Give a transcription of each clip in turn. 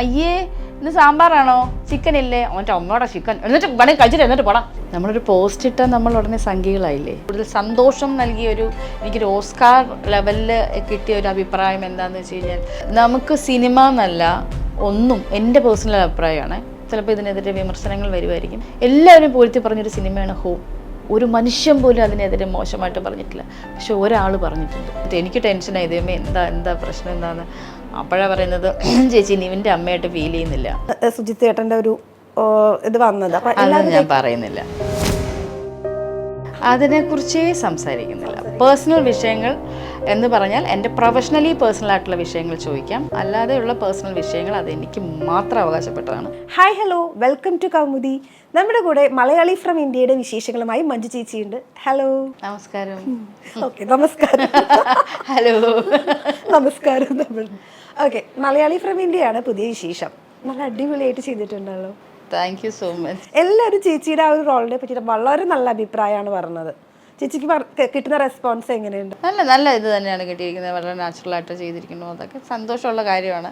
അയ്യേ ഇന്ന് സാമ്പാറാണോ? ചിക്കൻ ഇല്ലേ? അവന്റെ അമ്മയുടെ ചിക്കൻ എന്നിട്ട് വേണമെങ്കിൽ കഴിച്ചിട്ട് എന്നിട്ട് പോടാം. നമ്മളൊരു പോസ്റ്റ് ഇട്ടാൽ നമ്മൾ ഉടനെ സംഖ്യകളായില്ലേ? കൂടുതൽ സന്തോഷം നൽകിയ ഒരു എനിക്കൊരു ഓസ്കാർ ലെവലിൽ കിട്ടിയ ഒരു അഭിപ്രായം എന്താണെന്ന് വെച്ച് കഴിഞ്ഞാൽ നമുക്ക് സിനിമ എന്നല്ല ഒന്നും എന്റെ പേഴ്സണൽ അഭിപ്രായമാണ്. ചിലപ്പോൾ ഇതിനെതിരെ വിമർശനങ്ങൾ വരുമായിരിക്കും എല്ലാവരും പൂഴ്ത്തി പറഞ്ഞൊരു സിനിമയാണ് ഹോ. ഒരു മനുഷ്യൻ പോലും അതിനെതിരെ മോശമായിട്ട് പറഞ്ഞിട്ടില്ല. പക്ഷെ ഒരാൾ പറഞ്ഞിട്ടുണ്ട്. എനിക്ക് ടെൻഷനായി ഇതേമേ എന്താ എന്താ പ്രശ്നം എന്താന്ന്. അപ്പോഴാണ് പറയുന്നത് ചേച്ചി നിവിന്റെ അമ്മയായിട്ട് ഫീൽ ചെയ്യുന്നില്ല. ഏഹ് സുജിത്ത് ചേട്ടന്റെ ഒരു ഇത് വന്നത്. അതൊന്നും ഞാൻ പറയുന്നില്ല. അതിനെക്കുറിച്ചേ സംസാരിക്കുന്നില്ല. പേഴ്സണൽ വിഷയങ്ങൾ എന്ന് പറഞ്ഞാൽ എന്റെ പ്രൊഫഷണലി പേഴ്സണൽ ആയിട്ടുള്ള വിഷയങ്ങൾ ചോദിക്കാം. അല്ലാതെയുള്ള പേഴ്സണൽ വിഷയങ്ങൾ അത് എനിക്ക് മാത്രം അവകാശപ്പെട്ടതാണ്. Hi hello welcome to Kaumudi നമ്മുടെ കൂടെ മലയാളി ഫ്രം ഇന്ത്യയുടെ വിശേഷങ്ങളുമായി മഞ്ജു ചേച്ചിയുണ്ട്. ഹലോ നമസ്കാരം. ഓക്കെ നമസ്കാരം. ഹലോ നമസ്കാരം നമ്മൾ. ഓക്കെ മലയാളി ഫ്രം ഇന്ത്യയാണ് പുതിയ വിശേഷം. നല്ല അടിപൊളിയായിട്ട് ചെയ്തിട്ടുണ്ടല്ലോ. താങ്ക് യു സോ മച്ച് എല്ലാവരും ചേച്ചിയുടെ ആ ഒരു റോളിനെ പറ്റിയിട്ട് വളരെ നല്ല അഭിപ്രായമാണ് പറഞ്ഞത്. ചേച്ചിക്ക് കിട്ടുന്ന റെസ്പോൺസ് എങ്ങനെയുണ്ട്? നല്ല നല്ല ഇത് തന്നെയാണ് കിട്ടിയിരിക്കുന്നത്. വളരെ നാച്ചുറലായിട്ട് ചെയ്തിരിക്കുന്നു. അതൊക്കെ സന്തോഷമുള്ള കാര്യമാണ്.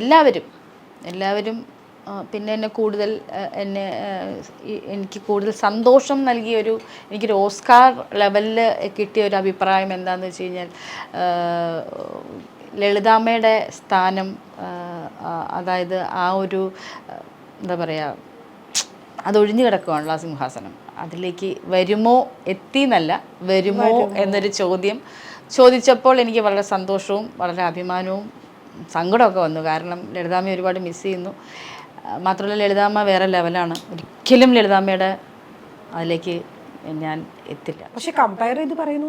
എല്ലാവരും എല്ലാവരും പിന്നെ എന്നെ കൂടുതൽ എന്നെ എനിക്ക് കൂടുതൽ സന്തോഷം നൽകിയൊരു എനിക്കൊരു ഓസ്കാർ ലെവലിൽ കിട്ടിയ ഒരു അഭിപ്രായം എന്താണെന്ന് വെച്ച് കഴിഞ്ഞാൽ ലളിതാമ്മയുടെ സ്ഥാനം അതായത് ആ ഒരു എന്താ പറയുക അതൊഴിഞ്ഞു കിടക്കുകയാണല്ലോ ആ സിംഹാസനം. അതിലേക്ക് വരുമോ? എത്തി എന്നല്ല വരുമോ? എന്നൊരു ചോദ്യം ചോദിച്ചപ്പോൾ എനിക്ക് വളരെ സന്തോഷവും വളരെ അഭിമാനവും സങ്കടമൊക്കെ വന്നു. കാരണം ലളിതാമ്മ ഒരുപാട് മിസ് ചെയ്യുന്നു. മാത്രമല്ല ലളിതാമ്മ വേറെ ലെവലാണ് ഒരിക്കലും ലളിതാമ്മയുടെ അതിലേക്ക് ഞാൻ എത്തില്ല. പക്ഷെ കമ്പയർ ചെയ്ത് പറയുന്നു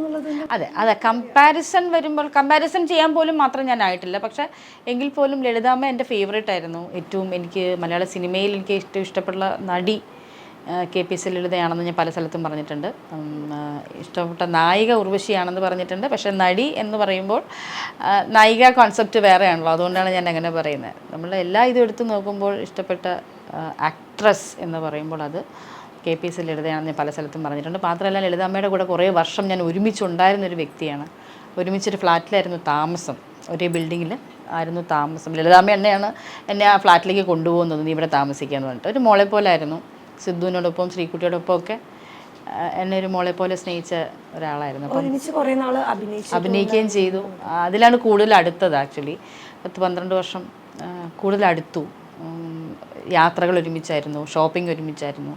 അതെ അതെ. കമ്പാരിസൺ വരുമ്പോൾ കമ്പാരിസൺ ചെയ്യാൻ പോലും മാത്രം ഞാൻ ആയിട്ടില്ല. പക്ഷേ എങ്കിൽ പോലും ലളിതാമ്മ എന്റെ ഫേവറേറ്റ് ആയിരുന്നു. ഏറ്റവും എനിക്ക് മലയാള സിനിമയിൽ എനിക്ക് ഏറ്റവും ഇഷ്ടപ്പെട്ട നടി കെ പി സി ലളിതയാണെന്ന് ഞാൻ പല സ്ഥലത്തും പറഞ്ഞിട്ടുണ്ട്. ഇഷ്ടപ്പെട്ട നായിക ഉർവശിയാണെന്ന് പറഞ്ഞിട്ടുണ്ട്. പക്ഷേ നടി എന്ന് പറയുമ്പോൾ നായിക കോൺസെപ്റ്റ് വേറെയാണല്ലോ. അതുകൊണ്ടാണ് ഞാൻ അങ്ങനെ പറയുന്നത്. നമ്മൾ എല്ലാ ഇതും എടുത്ത് നോക്കുമ്പോൾ ഇഷ്ടപ്പെട്ട ആക്ട്രസ് എന്ന് പറയുമ്പോൾ അത് കെ പി സി ലളിതയാണെന്ന് ഞാൻ പല സ്ഥലത്തും പറഞ്ഞിട്ടുണ്ട്. മാത്രമല്ല ലളിതാമ്മയുടെ കൂടെ കുറേ വർഷം ഞാൻ ഒരുമിച്ചുണ്ടായിരുന്നൊരു വ്യക്തിയാണ്. ഒരുമിച്ചൊരു ഫ്ലാറ്റിലായിരുന്നു താമസം. ഒരേ ബിൽഡിങ്ങിൽ ആയിരുന്നു താമസം. ലളിതാമ്മ എന്നെയാണ് എന്നെ ആ ഫ്ലാറ്റിലേക്ക് കൊണ്ടുപോകുന്നത്. നീ ഇവിടെ താമസിക്കാന്ന് പറഞ്ഞിട്ട്. ഒരു മോളെ പോലെ ആയിരുന്നു സിദ്ധുവിനോടൊപ്പം ശ്രീകുട്ടിയോടൊപ്പം ഒക്കെ എന്നെ ഒരു മോളെ പോലെ സ്നേഹിച്ച ഒരാളായിരുന്നു. അപ്പം അഭിനയിക്കുകയും ചെയ്തു. അതിലാണ് കൂടുതൽ അടുത്തത് ആക്ച്വലി. പത്ത് പന്ത്രണ്ട് വർഷം കൂടുതൽ അടുത്തു. യാത്രകൾ ഒരുമിച്ചായിരുന്നു ഷോപ്പിംഗ് ഒരുമിച്ചായിരുന്നു.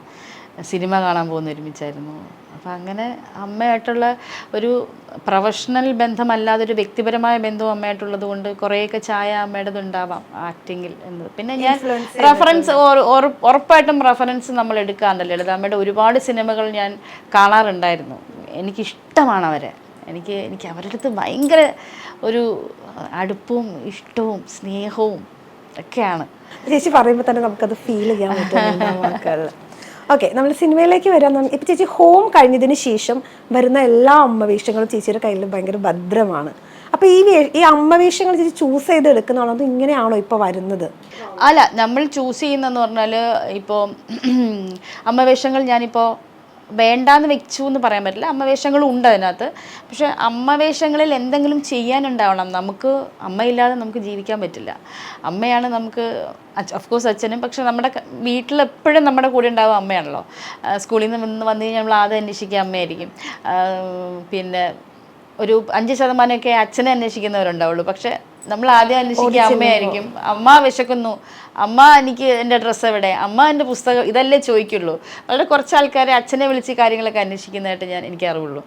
സിനിമ കാണാൻ പോകുന്ന ഒരുമിച്ചായിരുന്നു. അപ്പം അങ്ങനെ അമ്മയായിട്ടുള്ള ഒരു പ്രൊഫഷണൽ ബന്ധമല്ലാതെ ഒരു വ്യക്തിപരമായ ബന്ധവും അമ്മയായിട്ടുള്ളത് കൊണ്ട് കുറേയൊക്കെ ചായ അമ്മയുടേത് ഉണ്ടാവാം ആക്ടിങ്ങിൽ എന്നത് പിന്നെ ഞാൻ റെഫറൻസ് ഉറപ്പായിട്ടും റെഫറൻസ് നമ്മൾ എടുക്കാറുണ്ടല്ലോ. ലളിതാമ്മയുടെ ഒരുപാട് സിനിമകൾ ഞാൻ കാണാറുണ്ടായിരുന്നു. എനിക്കിഷ്ടമാണ് അവരെ. എനിക്ക് എനിക്ക് അവരുടെ അടുത്ത് ഭയങ്കര ഒരു അടുപ്പവും ഇഷ്ടവും സ്നേഹവും ഒക്കെയാണ്. ചേച്ചി പറയുമ്പോൾ തന്നെ നമുക്കത് ഫീൽ ചെയ്യാൻ പറ്റും. ഓക്കെ നമ്മൾ സിനിമയിലേക്ക് വരാം. ഇപ്പൊ ചേച്ചി ഹോം കഴിഞ്ഞതിന് ശേഷം വരുന്ന എല്ലാ അമ്മ വേഷങ്ങളും ചേച്ചിയുടെ കയ്യിൽ ഭയങ്കര ഭദ്രമാണ്. അപ്പൊ ഈ ഈ അമ്മവേഷങ്ങൾ ചേച്ചി ചൂസ് ചെയ്ത് എടുക്കുന്നതാണോ ഇങ്ങനെയാണോ ഇപ്പൊ വരുന്നത്? അല്ല നമ്മൾ ചൂസ് ചെയ്യുന്നതെന്ന് പറഞ്ഞാൽ ഇപ്പോൾ അമ്മവേഷങ്ങൾ ഞാനിപ്പോൾ വേണ്ടാന്ന് വെച്ചു എന്ന് പറയാൻ പറ്റില്ല. അമ്മവേഷങ്ങളും ഉണ്ട് അതിനകത്ത്. പക്ഷെ അമ്മവേഷങ്ങളിൽ എന്തെങ്കിലും ചെയ്യാനുണ്ടാവണം. നമുക്ക് അമ്മയില്ലാതെ നമുക്ക് ജീവിക്കാൻ പറ്റില്ല. അമ്മയാണ് നമുക്ക് ഓഫ് കോഴ്സ് അച്ഛനും പക്ഷെ നമ്മുടെ വീട്ടിലെപ്പോഴും നമ്മുടെ കൂടെ ഉണ്ടാവും അമ്മയാണല്ലോ. സ്കൂളിൽ നിന്ന് വന്നു കഴിഞ്ഞാൽ നമ്മൾ ആദ്യം അന്വേഷിക്കുക അമ്മയായിരിക്കും. പിന്നെ ഒരു അഞ്ച് ശതമാനമൊക്കെ അച്ഛനെ അന്വേഷിക്കുന്നവരുണ്ടാവുള്ളൂ പക്ഷെ നമ്മൾ ആദ്യം അന്വേഷിക്കുക അമ്മയായിരിക്കും. അമ്മ വിശക്കുന്നു. അമ്മ എനിക്ക് എന്റെ ഡ്രസ്സ് എവിടെ? അമ്മ എന്റെ പുസ്തകം ഇതല്ലേ ചോദിക്കുള്ളൂ. വളരെ കുറച്ച് ആൾക്കാരെ അച്ഛനെ വിളിച്ച് കാര്യങ്ങളൊക്കെ അന്വേഷിക്കുന്നതായിട്ട് ഞാൻ എനിക്ക് അറിവുള്ളൂ.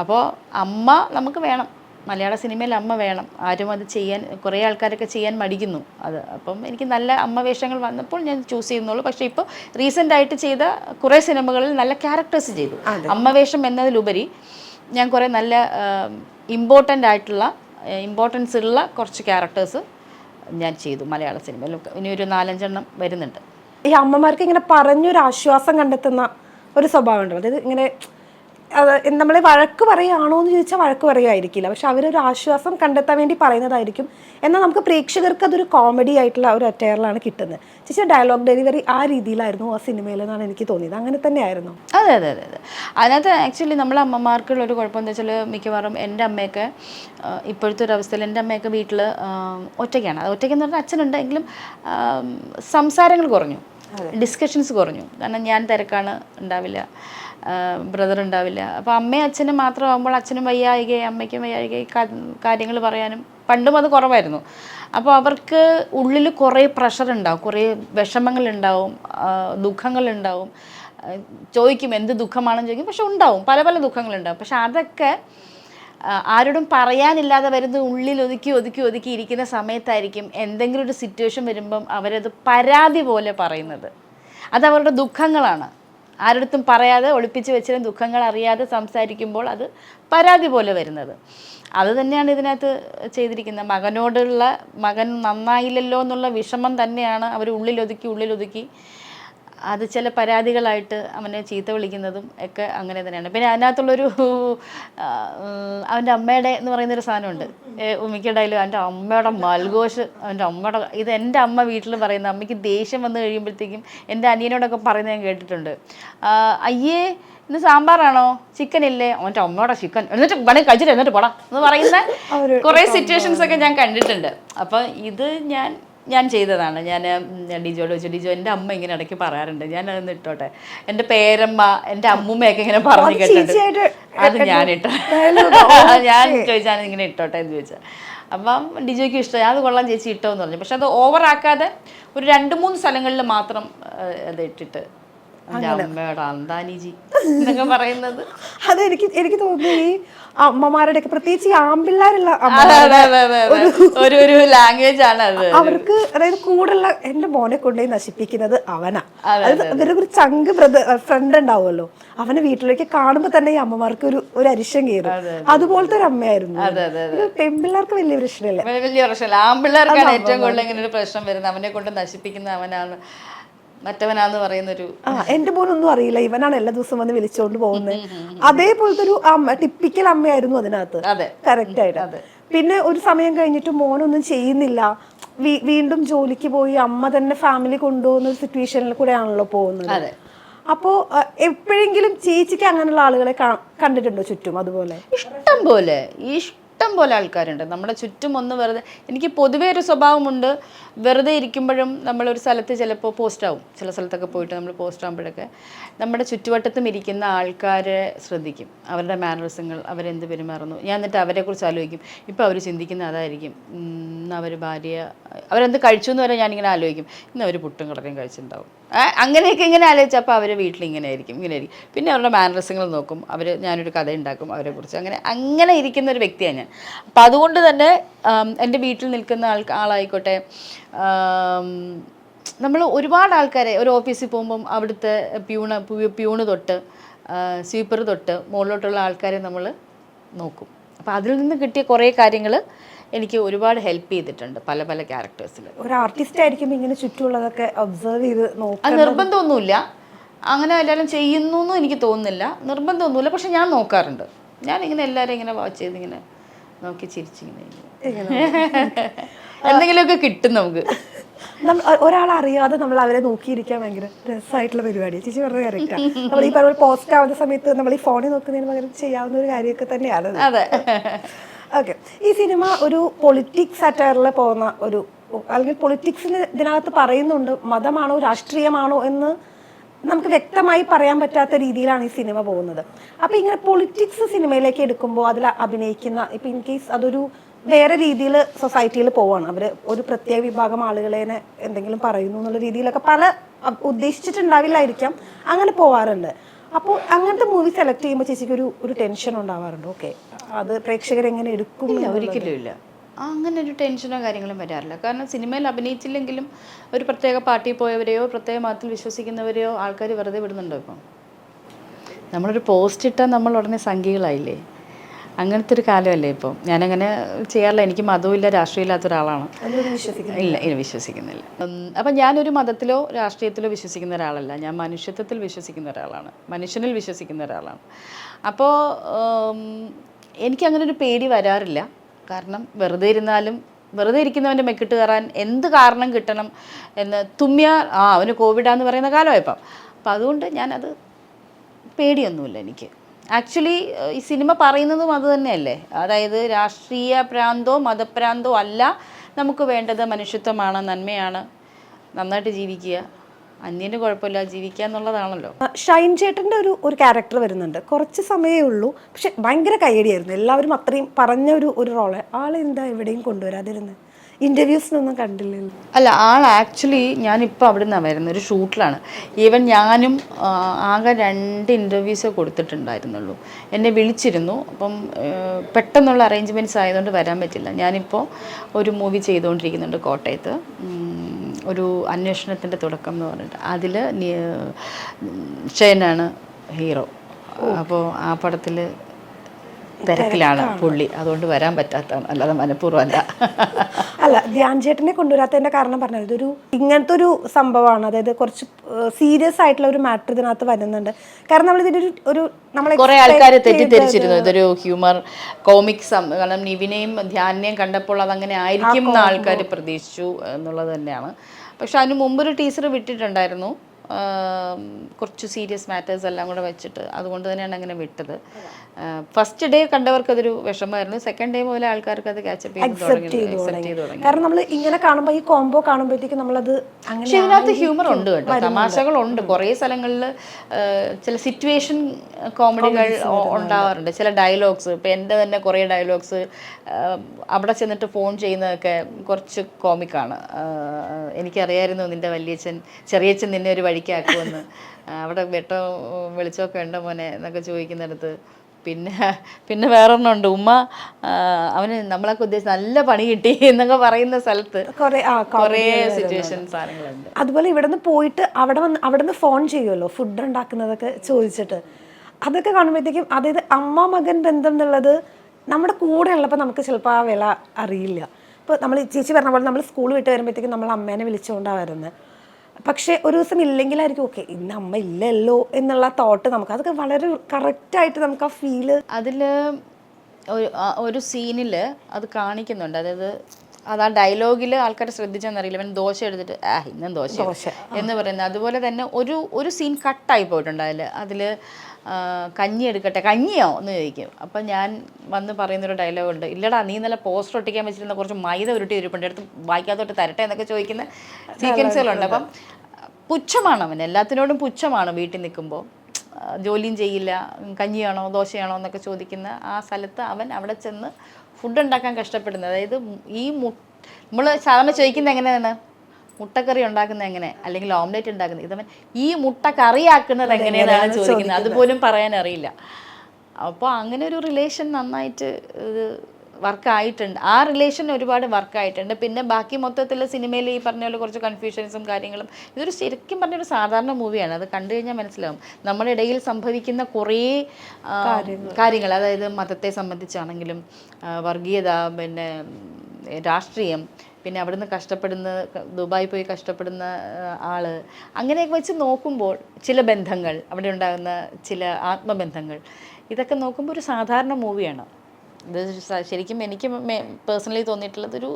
അപ്പോൾ അമ്മ നമുക്ക് വേണം. മലയാള സിനിമയിൽ അമ്മ വേണം. ആരും അത് ചെയ്യാൻ കുറേ ആൾക്കാരൊക്കെ ചെയ്യാൻ മടിക്കുന്നു. അത് അപ്പം എനിക്ക് നല്ല അമ്മ വേഷങ്ങൾ വന്നപ്പോൾ ഞാൻ ചൂസ് ചെയ്യുന്നുള്ളൂ. പക്ഷേ ഇപ്പോൾ റീസെന്റ് ആയിട്ട് ചെയ്ത കുറേ സിനിമകളിൽ നല്ല ക്യാരക്ടേഴ്സ് ചെയ്തു. അമ്മ വേഷം എന്നതിലുപരി ഞാൻ കുറേ നല്ല ഇമ്പോർട്ടന്റ് ആയിട്ടുള്ള ഇമ്പോർട്ടൻസ് ഉള്ള കുറച്ച് ക്യാരക്ടേഴ്സ് ഞാൻ ചെയ്തു മലയാള സിനിമയിൽ ഇനി ഒരു നാലഞ്ചെണ്ണം വരുന്നുണ്ട്. ഈ അമ്മമാർക്ക് ഇങ്ങനെ പറഞ്ഞൊരു ആശ്വാസം കണ്ടെത്തുന്ന ഒരു സ്വഭാവം ഉണ്ടല്ലോ അതായത് ഇങ്ങനെ അത് നമ്മളെ വഴക്ക് പറയുകയാണോ എന്ന് ചോദിച്ചാൽ വഴക്ക് പറയുമായിരിക്കില്ല. പക്ഷെ അവരൊരു ആശ്വാസം കണ്ടെത്താൻ വേണ്ടി പറയുന്നതായിരിക്കും. എന്നാൽ നമുക്ക് പ്രേക്ഷകർക്ക് അതൊരു കോമഡി ആയിട്ടുള്ള ഒരു അറ്റയറിലാണ് കിട്ടുന്നത്. ചേച്ചി ഡയലോഗ് ഡെലിവറി ആ രീതിയിലായിരുന്നു ആ സിനിമയിൽ എന്നാണ് എനിക്ക് തോന്നിയത്. അങ്ങനെ തന്നെയായിരുന്നു. അതെ അതെ അതെ അതെ. അതിനകത്ത് ആക്ച്വലി നമ്മളെ അമ്മമാർക്കുള്ള ഒരു കുഴപ്പം എന്താ വെച്ചാൽ മിക്കവാറും എന്റെ അമ്മയൊക്കെ ഇപ്പോഴത്തെ ഒരു അവസ്ഥയിൽ എന്റെ അമ്മയൊക്കെ വീട്ടിൽ ഒറ്റയ്ക്കാണ്. അത് ഒറ്റയ്ക്കെന്ന് പറഞ്ഞാൽ അച്ഛനുണ്ട്. എങ്കിലും സംസാരങ്ങൾ കുറഞ്ഞു. ഡിസ്കഷൻസ് കുറഞ്ഞു. കാരണം ഞാൻ തിരക്കാണ് ഉണ്ടാവില്ല. ബ്രദർ ഉണ്ടാവില്ല. അപ്പോൾ അമ്മയും അച്ഛനും മാത്രമാകുമ്പോൾ അച്ഛനും വയ്യായികെ അമ്മയ്ക്കും വയ്യായിക കാര്യങ്ങൾ പറയാനും പണ്ടും അത് കുറവായിരുന്നു. അപ്പോൾ അവർക്ക് ഉള്ളിൽ കുറേ പ്രഷർ ഉണ്ടാവും. കുറേ വിഷമങ്ങളുണ്ടാവും ദുഃഖങ്ങളുണ്ടാവും ചോദിക്കും എന്ത് ദുഃഖമാണെന്ന് ചോദിക്കും. പക്ഷെ ഉണ്ടാവും. പല പല ദുഃഖങ്ങളുണ്ടാവും പക്ഷെ അതൊക്കെ ആരോടും പറയാനില്ലാതെ വരുന്ന ഉള്ളിൽ ഒതുക്കി ഒതുക്കി ഒതുക്കി ഇരിക്കുന്ന സമയത്തായിരിക്കും എന്തെങ്കിലും ഒരു സിറ്റുവേഷൻ വരുമ്പം അവരത് പരാതി പോലെ പറയുന്നത്. അത് അവരുടെ ദുഃഖങ്ങളാണ്. ആരടുത്തും പറയാതെ ഒളിപ്പിച്ച് വെച്ചിരുന്ന ദുഃഖങ്ങൾ അറിയാതെ സംസാരിക്കുമ്പോൾ അത് പരാതി പോലെ വരുന്നത്. അത് തന്നെയാണ് ഇതിനകത്ത് ചെയ്തിരിക്കുന്നത്. മകനോടുള്ള മകൻ നന്നായില്ലല്ലോ എന്നുള്ള വിഷമം തന്നെയാണ് അവർ ഉള്ളിലൊതുക്കി ഉള്ളിലൊതുക്കി അത് ചില പരാതികളായിട്ട് അവനെ ചീത്ത വിളിക്കുന്നതും ഒക്കെ അങ്ങനെ തന്നെയാണ്. പിന്നെ അതിനകത്തുള്ളൊരു അവന്റെ അമ്മയുടെ എന്ന് പറയുന്നൊരു സാധനമുണ്ട്. ഉമ്മിക്കടയിൽ അവന്റെ അമ്മയുടെ മൽഘോഷ് അവന്റെ അമ്മയുടെ ഇത് എന്റെ അമ്മ വീട്ടിൽ പറയുന്ന അമ്മയ്ക്ക് ദേഷ്യം വന്നു കഴിയുമ്പോഴത്തേക്കും എന്റെ അനിയനോടൊക്കെ പറയുന്നത് ഞാൻ കേട്ടിട്ടുണ്ട്. അയ്യേ ഇന്ന് സാമ്പാറാണോ? ചിക്കൻ ഇല്ലേ? അവന്റെ അമ്മയുടെ ചിക്കൻ എന്നിട്ട് വേണമെങ്കിൽ കഴിച്ചിട്ട് എന്നിട്ട് പോടാ എന്ന് പറയുന്ന കുറേ സിറ്റുവേഷൻസ് ഒക്കെ ഞാൻ കണ്ടിട്ടുണ്ട്. അപ്പം ഇത് ഞാൻ ഞാൻ ചെയ്തതാണ്. ഞാൻ ഡിജോയോട് ചോദിച്ചു ഡിജോ എന്റെ അമ്മ ഇങ്ങനെ ഇടയ്ക്ക് പറയാറുണ്ട്. ഞാൻ അതൊന്ന് ഇട്ടോട്ടെ. എന്റെ പേരമ്മ എന്റെ അമ്മൂമ്മയൊക്കെ ഇങ്ങനെ പറഞ്ഞു കേട്ടിട്ട് അത് ഞാൻ ഇട്ടോ ഞാൻ ചോദിച്ചാൽ ഇങ്ങനെ ഇട്ടോട്ടെ എന്ന് ചോദിച്ചാൽ അപ്പം ഡിജോയ്ക്ക് ഇഷ്ടമായി. അത് കൊള്ളാം ചേച്ചി ഇട്ടോ എന്ന് പറഞ്ഞു. പക്ഷെ അത് ഓവറാക്കാതെ ഒരു രണ്ട് മൂന്ന് സ്ഥലങ്ങളിൽ മാത്രം അത് ഇട്ടിട്ട് അമ്മയുടെ അന്താനിജി എന്നൊക്കെ പറയുന്നത്. അത് എനിക്ക് എനിക്ക് തോന്നുന്നു ഈ അമ്മമാരുടെ ഒക്കെ പ്രത്യേകിച്ച് ഈ ആമ്പിള്ളേരുള്ള ഒരു ഒരു ലാംഗ്വേജ് ആണ് അത്. അവർക്ക് അതായത് കൂടുള്ള എന്റെ മോനെ കൊണ്ടുപോയി നശിപ്പിക്കുന്നത് അവനാ. അതായത് ഇവരുടെ ഒരു ചങ്ക് ബ്രദർ ഫ്രണ്ട് ഉണ്ടാവുമല്ലോ. അവനെ വീട്ടിലേക്ക് കാണുമ്പോ തന്നെ ഈ അമ്മമാർക്ക് ഒരു ഒരു അരിശം കയറും. അതുപോലത്തെ ഒരു അമ്മയായിരുന്നു. പെൺപിള്ളേർക്ക് വലിയ പ്രശ്നമില്ല. വലിയ പ്രശ്നമില്ല. ആമ്പിള്ളേർക്കാണ് ഏറ്റവും കൂടുതൽ ഇങ്ങനെ ഒരു പ്രശ്നം വരുന്നത്. അവനെ കൊണ്ട് നശിപ്പിക്കുന്ന അവനാണ്. മറ്റവനാന്ന് പറയുന്നൊരു ആ എന്റെ പോലൊന്നും അറിയില്ല. ഇവനാണ് എല്ലാ ദിവസവും വന്ന് വിളിച്ചോണ്ട് പോകുന്നത് അതേപോലത്തെ ഒരു അമ്മ ടിപ്പിക്കൽ അമ്മയായിരുന്നു അതിനകത്ത്. അതെ. കറക്റ്റ് ആയിട്ട്. പിന്നെ ഒരു സമയം കഴിഞ്ഞിട്ട് മോനൊന്നും ചെയ്യുന്നില്ല. വീണ്ടും ജോലിക്ക് പോയി അമ്മ തന്നെ ഫാമിലി കൊണ്ടുപോകുന്ന ഒരു സിറ്റുവേഷനിൽ കൂടെ ആണല്ലോ പോകുന്നത്. അപ്പോ എപ്പോഴെങ്കിലും ചേച്ചിക്ക് അങ്ങനെയുള്ള ആളുകളെ കണ്ടിട്ടുണ്ടോ ചുറ്റും അതുപോലെ? ഇഷ്ടം പോലെ. ഇഷ്ടം പോലെ ആൾക്കാരുണ്ട്. നമ്മുടെ ചുറ്റും ഒന്ന് വെറുതെ എനിക്ക് പൊതുവേ ഒരു സ്വഭാവമുണ്ട്. വെറുതെ ഇരിക്കുമ്പോഴും നമ്മളൊരു സ്ഥലത്ത് ചിലപ്പോൾ പോസ്റ്റ് ആവും. ചില സ്ഥലത്തൊക്കെ പോയിട്ട് നമ്മൾ പോസ്റ്റ് ആകുമ്പോഴൊക്കെ നമ്മുടെ ചുറ്റുവട്ടത്തും ഇരിക്കുന്ന ആൾക്കാരെ ശ്രദ്ധിക്കും. അവരുടെ മാനറിസങ്ങൾ അവരെന്ത് പെരുമാറുന്നു. ഞാൻ എന്നിട്ട് അവരെക്കുറിച്ച് ആലോചിക്കും. ഇപ്പോൾ അവർ ചിന്തിക്കുന്ന അതായിരിക്കും. ഇന്ന് അവർ ഭാര്യ അവരെന്ത് കഴിച്ചു എന്ന് വരെ ഞാനിങ്ങനെ ആലോചിക്കും. ഇന്ന് അവർ പുട്ടും കടലയും കഴിച്ചിട്ടുണ്ടാവും. അങ്ങനെയൊക്കെ ഇങ്ങനെ ആലോചിച്ചപ്പോൾ അവർ വീട്ടിൽ ഇങ്ങനെ ആയിരിക്കും ഇങ്ങനെ ആയിരിക്കും. പിന്നെ അവരുടെ മാനറിസങ്ങൾ നോക്കും. അവർ ഞാനൊരു കഥ ഉണ്ടാക്കും അവരെക്കുറിച്ച് അങ്ങനെ അങ്ങനെ ഇരിക്കുന്ന ഒരു വ്യക്തിയാണ് ഞാൻ. അപ്പം അതുകൊണ്ട് തന്നെ എന്റെ വീട്ടിൽ നിൽക്കുന്ന ആൾ ആളായിക്കോട്ടെ നമ്മൾ ഒരുപാട് ആൾക്കാരെ ഒരു ഓഫീസിൽ പോകുമ്പം അവിടുത്തെ പ്യൂണ് പ്യൂ- പ്യൂണ് തൊട്ട് സ്വീപ്പർ തൊട്ട് മുകളിലോട്ടുള്ള ആൾക്കാരെ നമ്മൾ നോക്കും. അപ്പോൾ അതിൽ നിന്ന് കിട്ടിയ കുറേ കാര്യങ്ങൾ എനിക്ക് ഒരുപാട് ഹെൽപ്പ് ചെയ്തിട്ടുണ്ട് പല പല ക്യാരക്ടേഴ്സിൽ. ഒരു ആർട്ടിസ്റ്റ് ആയിരിക്കുമ്പോൾ ഇങ്ങനെ ചുറ്റുമുള്ളതൊക്കെ ഒബ്സർവ് ചെയ്ത് നോക്കും അത് നിർബന്ധമൊന്നുമില്ല. അങ്ങനെ എല്ലാവരും ചെയ്യുന്നു എന്നും എനിക്ക് തോന്നുന്നില്ല. നിർബന്ധമൊന്നുമില്ല. പക്ഷെ ഞാൻ നോക്കാറുണ്ട്. ഞാൻ ഇങ്ങനെ എല്ലാവരും ഇങ്ങനെ വാച്ച് ചെയ്ത് ഇങ്ങനെ നോക്കി ചിരിച്ചിങ്ങനെ എന്തെങ്കിലുമൊക്കെ കിട്ടും നമുക്ക്. ഒരാൾ അറിയാതെ നമ്മൾ അവരെ നോക്കിയിരിക്കാൻ ഭയങ്കര രസമായിട്ടുള്ള പരിപാടിയാണ് ചേച്ചി പറഞ്ഞ കറക്റ്റാണ് നമ്മൾ ഈ പറഞ്ഞ പോസ്റ്റ് ആവുന്ന സമയത്ത് നമ്മൾ ഈ ഫോണിൽ നോക്കുന്നതിന് പകരം ചെയ്യാവുന്ന ഒരു കാര്യമൊക്കെ തന്നെയാണ് അതെ. ഓക്കെ ഈ സിനിമ ഒരു പൊളിറ്റിക്സ് അറ്റയറിൽ പോകുന്ന ഒരു അല്ലെങ്കിൽ പൊളിറ്റിക്സിന് ഇതിനകത്ത് പറയുന്നുണ്ട് മതമാണോ രാഷ്ട്രീയമാണോ എന്ന് നമുക്ക് വ്യക്തമായി പറയാൻ പറ്റാത്ത രീതിയിലാണ് ഈ സിനിമ പോകുന്നത്. അപ്പൊ ഇങ്ങനെ പൊളിറ്റിക്സ് സിനിമയിലേക്ക് എടുക്കുമ്പോൾ അതിൽ അഭിനയിക്കുന്ന ഇപ്പൊ ഇൻ കേസ് അതൊരു വേറെ രീതിയിൽ സൊസൈറ്റിയിൽ പോവാണ്. അവർ ഒരു പ്രത്യേക വിഭാഗം ആളുകളെ എന്തെങ്കിലും പറയുന്നു എന്നുള്ള രീതിയിലൊക്കെ പല ഉദ്ദേശിച്ചിട്ടുണ്ടാവില്ലായിരിക്കാം. അങ്ങനെ പോവാറുണ്ട്. അപ്പോൾ അങ്ങനത്തെ മൂവി സെലക്ട് ചെയ്യുമ്പോൾ ചേച്ചിക്ക് ഒരു ഒരു ടെൻഷൻ ഉണ്ടാവാറുണ്ട്. ഓക്കെ അത് പ്രേക്ഷകർ എങ്ങനെ എടുക്കും ഒരിക്കലും ഇല്ല. അങ്ങനെ ഒരു ടെൻഷനോ കാര്യങ്ങളും വരാറില്ല. കാരണം സിനിമയിൽ അഭിനയിച്ചില്ലെങ്കിലും ഒരു പ്രത്യേക പാർട്ടിയിൽ പോയവരെയോ പ്രത്യേക മതത്തിൽ വിശ്വസിക്കുന്നവരെയോ ആൾക്കാർ വെറുതെ വിടുന്നുണ്ടോ ഇപ്പം? നമ്മളൊരു പോസ്റ്റ് ഇട്ടാൽ നമ്മൾ ഉടനെ സംഖ്യകളായില്ലേ അങ്ങനത്തെ ഒരു കാലമല്ലേ ഇപ്പോൾ ഞാനങ്ങനെ ചെയ്യാറില്ല. എനിക്ക് മതവുമില്ല രാഷ്ട്രീയമില്ലാത്ത ഒരാളാണ്. ഇല്ല ഇല്ല വിശ്വസിക്കുന്നില്ല. അപ്പം ഞാനൊരു മതത്തിലോ രാഷ്ട്രീയത്തിലോ വിശ്വസിക്കുന്ന ഒരാളല്ല. ഞാൻ മനുഷ്യത്വത്തിൽ വിശ്വസിക്കുന്ന ഒരാളാണ്. മനുഷ്യനിൽ വിശ്വസിക്കുന്ന ഒരാളാണ്. അപ്പോൾ എനിക്കങ്ങനെ ഒരു പേടി വരാറില്ല. കാരണം വെറുതെ ഇരുന്നാലും വെറുതെ ഇരിക്കുന്നവന്റെ മെക്കിട്ട് കയറാൻ എന്ത് കാരണം കിട്ടണം എന്ന് തുമ്മിയ ആ അവന് കോവിഡാന്ന് പറയുന്ന കാലമായപ്പം. അപ്പം അതുകൊണ്ട് ഞാനത് പേടിയൊന്നുമില്ല എനിക്ക്. ആക്ച്വലി ഈ സിനിമ പറയുന്നതും അത് തന്നെയല്ലേ? അതായത് രാഷ്ട്രീയ പ്രാന്തോ മതപ്രാന്തോ അല്ല നമുക്ക് വേണ്ടത് മനുഷ്യത്വമാണ് നന്മയാണ്. നന്നായിട്ട് ജീവിക്കുക. അന്യന് കുഴപ്പമില്ല ജീവിക്കുക എന്നുള്ളതാണല്ലോ. ഷൈൻ ചേട്ടന്റെ ഒരു ഒരു ക്യാരക്ടർ വരുന്നുണ്ട്. കുറച്ച് സമയമേ ഉള്ളൂ. പക്ഷെ ഭയങ്കര കയ്യടിയായിരുന്നു. എല്ലാവരും അത്രയും പറഞ്ഞ ഒരു ഒരു റോൾ ആളെന്താ എവിടെയും കൊണ്ടുവരാതിരുന്നത് ഇന്റർവ്യൂസിനൊന്നും കണ്ടില്ലല്ലോ അല്ല ആൾ ആക്ച്വലി ഞാനിപ്പോൾ അവിടെ നിന്നാണ് വരുന്നത് ഒരു ഷൂട്ടിലാണ്. ഈവൻ ഞാനും ആകെ രണ്ട് ഇന്റർവ്യൂസേ കൊടുത്തിട്ടുണ്ടായിരുന്നുള്ളൂ. എന്നെ വിളിച്ചിരുന്നു. അപ്പം പെട്ടെന്നുള്ള അറേഞ്ച്മെന്റ്സ് ആയതുകൊണ്ട് വരാൻ പറ്റില്ല. ഞാനിപ്പോൾ ഒരു മൂവി ചെയ്തുകൊണ്ടിരിക്കുന്നുണ്ട് കോട്ടയത്ത്. ഒരു അന്വേഷണത്തിന്റെ തുടക്കം എന്ന് പറഞ്ഞിട്ട്. അതിൽ ഷെയ്നാണ് ഹീറോ. അപ്പോൾ ആ പടത്തിൽ തിരക്കിലാണ് പുള്ളി. അതുകൊണ്ട് വരാൻ പറ്റാത്തതാണ് അല്ലാതെ മനഃപൂർവം അല്ല ധ്യാൻ ചേട്ടനെ കൊണ്ടുവരാത്തതിന്റെ കാരണം പറഞ്ഞത് ഇതൊരു ഇങ്ങനത്തെ ഒരു സംഭവമാണ്. അതായത് കുറച്ച് സീരിയസ് ആയിട്ടുള്ള ഒരു മാറ്റർ ഇതിനകത്ത് വരുന്നുണ്ട്. കാരണം നമ്മൾ ഇതിന്റെ ഒരു നമ്മളെ കുറെ ആൾക്കാർ തെറ്റിദ്ധരിച്ചിരുന്നു. ഇതൊരു ഹ്യൂമർ കോമിക് കാരണം നിവിനെയും ധ്യാനിനെയും കണ്ടപ്പോൾ അതങ്ങനെ ആയിരിക്കും എന്ന് ആൾക്കാർ പ്രതീക്ഷിച്ചു എന്നുള്ളത് തന്നെയാണ്. പക്ഷെ അതിന് മുമ്പ് ഒരു ടീച്ചർ വിട്ടിട്ടുണ്ടായിരുന്നു. കുറച്ച് സീരിയസ് മാറ്റേഴ്സ് എല്ലാം കൂടെ വെച്ചിട്ട് അതുകൊണ്ട് തന്നെയാണ് അങ്ങനെ വിട്ടത്. ഫസ്റ്റ് ഡേ കണ്ടവർക്ക് അതൊരു വിഷമമായിരുന്നു. സെക്കൻഡ് ഡേ മുതൽ ആൾക്കാർക്ക് അത് കാച്ചപ്പ് ചെയ്ത് തുടങ്ങി. കാരണം നമ്മൾ ഇങ്ങനെ കാണുമ്പോൾ ഈ കോംബോ കാണുമ്പോഴത്തേക്കും നമ്മളത് അങ്ങനെ പക്ഷെ ഇതിനകത്ത് ഹ്യൂമർ ഉണ്ട് കേട്ടോ. തമാശകളുണ്ട്. കുറേ സ്ഥലങ്ങളിൽ ചില സിറ്റുവേഷൻ കോമഡികൾ ഉണ്ടാവാറുണ്ട്. ചില ഡയലോഗ്സ് ഇപ്പം എന്റെ തന്നെ കുറേ ഡയലോഗ്സ് അവിടെ ചെന്നിട്ട് ഫോൺ ചെയ്യുന്നതൊക്കെ കുറച്ച് കോമിക്കാണ് എനിക്കറിയായിരുന്നു നിന്റെ വലിയച്ഛൻ ചെറിയച്ഛൻ നിന്നെ ഒരു വഴിക്കാക്കുമെന്ന്. അവിടെ വെട്ടോ വെളിച്ചമൊക്കെ ഉണ്ടോ മോനെ എന്നൊക്കെ ചോദിക്കുന്നിടത്ത്. പിന്നെ പിന്നെ വേറൊരെണ്ണം ഉണ്ട്. ഉമ്മ അവന് നമ്മളൊക്കെ ഉദ്ദേശിച്ച് നല്ല പണി കിട്ടി എന്നൊക്കെ പറയുന്ന സ്ഥലത്ത് കുറെ ആ കുറേ സിറ്റുവേഷൻ സാധനങ്ങളുണ്ട്. അതുപോലെ ഇവിടെ നിന്ന് പോയിട്ട് അവിടെ വന്ന് അവിടെ നിന്ന് ഫോൺ ചെയ്യുമല്ലോ ഫുഡ് ഉണ്ടാക്കുന്നതൊക്കെ ചോദിച്ചിട്ട്. അതൊക്കെ കാണുമ്പോഴത്തേക്കും അതായത് അമ്മ മകൻ ബന്ധം എന്നുള്ളത് നമ്മുടെ കൂടെ ഉള്ളപ്പോൾ നമുക്ക് ചിലപ്പോൾ ആ വില അറിയില്ല. ഇപ്പോൾ നമ്മൾ ചേച്ചി പറഞ്ഞ പോലെ നമ്മൾ സ്കൂൾ വിട്ട് വരുമ്പോഴത്തേക്കും നമ്മൾ അമ്മേനെ വിളിച്ചുകൊണ്ടാണ് വരുന്നത്. പക്ഷേ ഒരു ദിവസം ഇല്ലെങ്കിലായിരിക്കും ഓക്കെ ഇന്ന് അമ്മ ഇല്ലല്ലോ എന്നുള്ള തോട്ട് നമുക്ക്. അതൊക്കെ വളരെ കറക്റ്റായിട്ട് നമുക്ക് ആ ഫീൽ അതിൽ ഒരു സീനിൽ അത് കാണിക്കുന്നുണ്ട്. അതായത് അത് ആ ഡയലോഗിൽ ആൾക്കാർ ശ്രദ്ധിച്ചെന്നറിയില്ല. ഇവൻ ദോശ എടുത്തിട്ട് ആ ഇന്നും ദോശ എന്ന് പറയുന്നത്. അതുപോലെ തന്നെ ഒരു ഒരു സീൻ കട്ടായി പോയിട്ടുണ്ട് അതിൽ അതിൽ കഞ്ഞി എടുക്കട്ടെ? കഞ്ഞിയോ? എന്ന് ചോദിക്കും. അപ്പം ഞാൻ വന്ന് പറയുന്നൊരു ഡയലോഗുണ്ട്. ഇല്ലടാ നീ നല്ല പോസ്റ്റർ ഒട്ടിക്കാൻ വെച്ചിരുന്ന കുറച്ച് മൈദ ഉരുട്ടി ഇരിപ്പുണ്ട് എടുത്ത് വായിക്കാത്തോട്ട് തരട്ടെ എന്നൊക്കെ ചോദിക്കുന്ന സീക്വൻസുകളുണ്ട്. അപ്പം പുച്ഛമാണ് അവൻ എല്ലാത്തിനോടും പുച്ഛമാണ് വീട്ടിൽ നിൽക്കുമ്പോൾ ജോലിയും ചെയ്യില്ല. കഞ്ഞിയാണോ ദോശയാണോ എന്നൊക്കെ ചോദിക്കുന്ന ആ സ്ഥലത്ത് അവൻ അവിടെ ചെന്ന് ഫുഡ് ഉണ്ടാക്കാൻ കഷ്ടപ്പെടുന്നത്. അതായത് ഈ നമ്മൾ സാധാരണ ചോദിക്കുന്നത് എങ്ങനെയാണ്? മുട്ടക്കറി ഉണ്ടാക്കുന്നത് എങ്ങനെ? അല്ലെങ്കിൽ ഓംലെറ്റ് ഉണ്ടാക്കുന്നത്? ഇതവൻ ഈ മുട്ട കറിയാക്കുന്നത് എങ്ങനെയാണ് ചോദിക്കുന്നത്. അതുപോലും പറയാൻ അറിയില്ല അപ്പോൾ അങ്ങനെ ഒരു റിലേഷൻ നന്നായിട്ട് ഇത് വർക്കായിട്ടുണ്ട് ആ റിലേഷൻ ഒരുപാട് വർക്കായിട്ടുണ്ട് പിന്നെ ബാക്കി മൊത്തത്തിൽ സിനിമയിൽ ഈ പറഞ്ഞ പോലെ കുറച്ച് കൺഫ്യൂഷൻസും കാര്യങ്ങളും ഇതൊരു ശരിക്കും പറഞ്ഞൊരു സാധാരണ മൂവിയാണ് അത് കണ്ടു കഴിഞ്ഞാൽ മനസ്സിലാവും. നമ്മുടെ ഇടയിൽ സംഭവിക്കുന്ന കുറേ കാര്യങ്ങൾ. അതായത് മതത്തെ സംബന്ധിച്ചാണെങ്കിലും വർഗീയത പിന്നെ രാഷ്ട്രീയം പിന്നെ അവിടുന്ന് കഷ്ടപ്പെടുന്ന ദുബായ് പോയി കഷ്ടപ്പെടുന്ന ആൾ അങ്ങനെയൊക്കെ വെച്ച് നോക്കുമ്പോൾ ചില ബന്ധങ്ങൾ അവിടെ ഉണ്ടാകുന്ന ചില ആത്മബന്ധങ്ങൾ ഇതൊക്കെ നോക്കുമ്പോൾ ഒരു സാധാരണ മൂവിയാണ്. ഇത് ശരിക്കും എനിക്ക് പേഴ്സണലി തോന്നിയിട്ടുള്ളത് ഒരു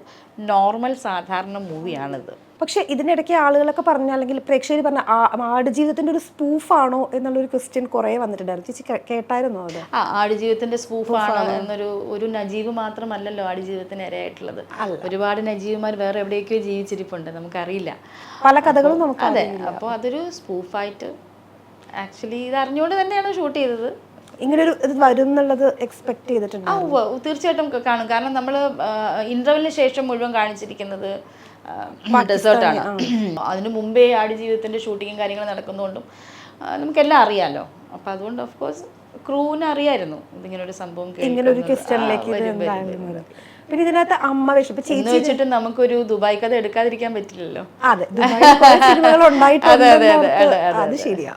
നോർമൽ സാധാരണ മൂവിയാണിത് പക്ഷെ ഇതിനിടയ്ക്ക് ആളുകളൊക്കെ പറഞ്ഞ അല്ലെങ്കിൽ പ്രേക്ഷകർ പറഞ്ഞ ആടുജീവിതത്തിന്റെ ഒരു സ്പൂഫാണോ എന്നുള്ളൊരു ക്വസ്റ്റ്യൻ കുറേ വന്നിട്ടുണ്ടായിരുന്നു. ചേച്ചി കേട്ടായിരുന്നു അത്? ആ ആടുജീവിതത്തിന്റെ സ്പൂഫാണ് എന്നൊരു ഒരു നജീവ് മാത്രമല്ലല്ലോ ആടുജീവിതത്തിന് ഇരയായിട്ടുള്ളത്. ഒരുപാട് നജീവുമാർ വേറെ എവിടെയൊക്കെയോ ജീവിച്ചിരിപ്പുണ്ട് നമുക്കറിയില്ല. പല കഥകളും നമുക്ക് അതെ അപ്പോൾ അതൊരു സ്പൂഫായിട്ട് ആക്ച്വലി ഇത് അറിഞ്ഞുകൊണ്ട് തന്നെയാണ് ഷൂട്ട് ചെയ്തത്. ഇങ്ങനെ ഒരു ഇത് വരും എന്നുള്ളത് എക്സ്പെക്ട് ചെയ്തിട്ടുണ്ട് തീർച്ചയായിട്ടും കാണും. കാരണം നമ്മൾ ഇന്റർവെലിന് ശേഷം മുഴുവൻ കാണിച്ചിരിക്കുന്നത് ഡെസേർട്ടാണ് അതിനു മുമ്പേ ആടുജീവിതത്തിന്റെ ഷൂട്ടിങ്ങും കാര്യങ്ങളും നടക്കുന്നതുകൊണ്ടും നമുക്കെല്ലാം അറിയാലോ. അപ്പോൾ അതുകൊണ്ട് ഓഫ് കോഴ്സ് ക്രൂവിന് അറിയായിരുന്നു ഇതിങ്ങനെ ഒരു സംഭവം ഇങ്ങനെ ഒരു. ക്വസ്റ്റ്യനിലേക്ക്. പിന്നെ ഇതിനകത്ത് അമ്മ വിഷം. ഇപ്പൊ ചേച്ചി വെച്ചിട്ട് നമുക്കൊരു ദുബായ് കഥ എടുക്കാതിരിക്കാൻ പറ്റില്ലല്ലോ. അതെ, അത്. ശരിയാ.